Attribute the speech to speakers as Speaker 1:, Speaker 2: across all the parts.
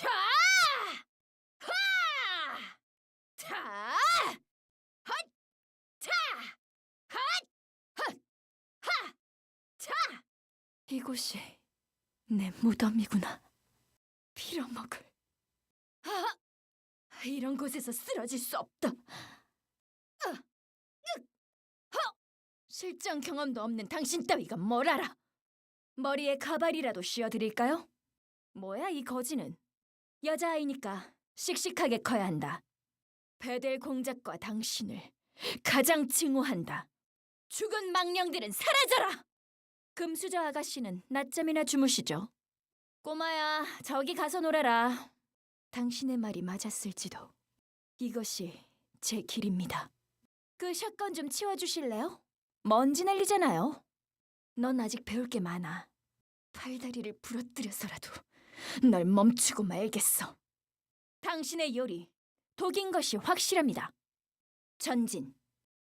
Speaker 1: 자! 하! 자! 헛! 자! 헛! 헛! 하! 자!
Speaker 2: 이곳이 내 무덤이구나. 빌어먹을.
Speaker 1: 아! 이런 곳에서 쓰러질 수 없다. 으! 으! 허! 실전 경험도 없는 당신 따위가 뭘 알아? 머리에 가발이라도 씌워드릴까요? 뭐야 이 거지는? 여자아이니까 씩씩하게 커야 한다. 베델 공작과 당신을 가장 징후한다. 죽은 망령들은 사라져라! 금수저 아가씨는 낮잠이나 주무시죠. 꼬마야, 저기 가서 놀아라. 당신의 말이 맞았을지도. 이것이 제 길입니다. 그 샷건 좀 치워주실래요? 먼지 날리잖아요. 넌 아직 배울 게 많아. 팔다리를 부러뜨려서라도 널 멈추고 말겠어. 당신의 요리, 독인 것이 확실합니다. 전진,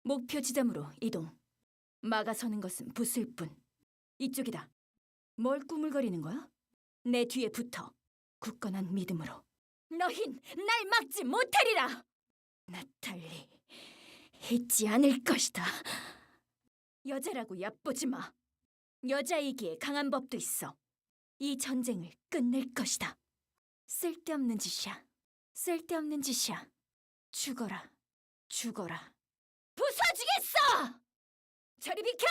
Speaker 1: 목표 지점으로 이동. 막아서는 것은 부술 뿐. 이쪽이다. 뭘 꾸물거리는 거야? 내 뒤에 붙어. 굳건한 믿음으로. 너흰 날 막지 못하리라. 나탈리, 잊지 않을 것이다. 여자라고 얕보지 마. 여자이기에 강한 법도 있어. 이 전쟁을 끝낼 것이다. 쓸데없는 짓이야. 쓸데없는 짓이야. 죽어라. 죽어라. 부서지겠어! 저리 비켜!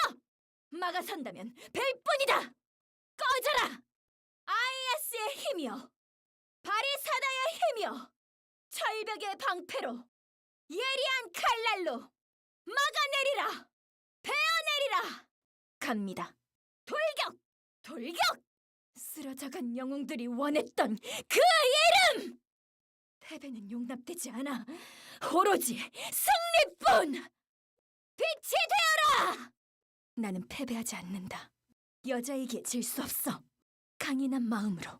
Speaker 1: 막아선다면 벨뿐이다! 꺼져라! 아이아스의 힘이여! 바리사다의 힘이여! 철벽의 방패로 예리한 칼날로 막아내리라! 베어내리라! 갑니다. 돌격! 돌격! 쓰러져간 영웅들이 원했던 그 이름! 패배는 용납되지 않아. 오로지 승리뿐! 빛이 되어라! 나는 패배하지 않는다. 여자에게 질 수 없어. 강인한 마음으로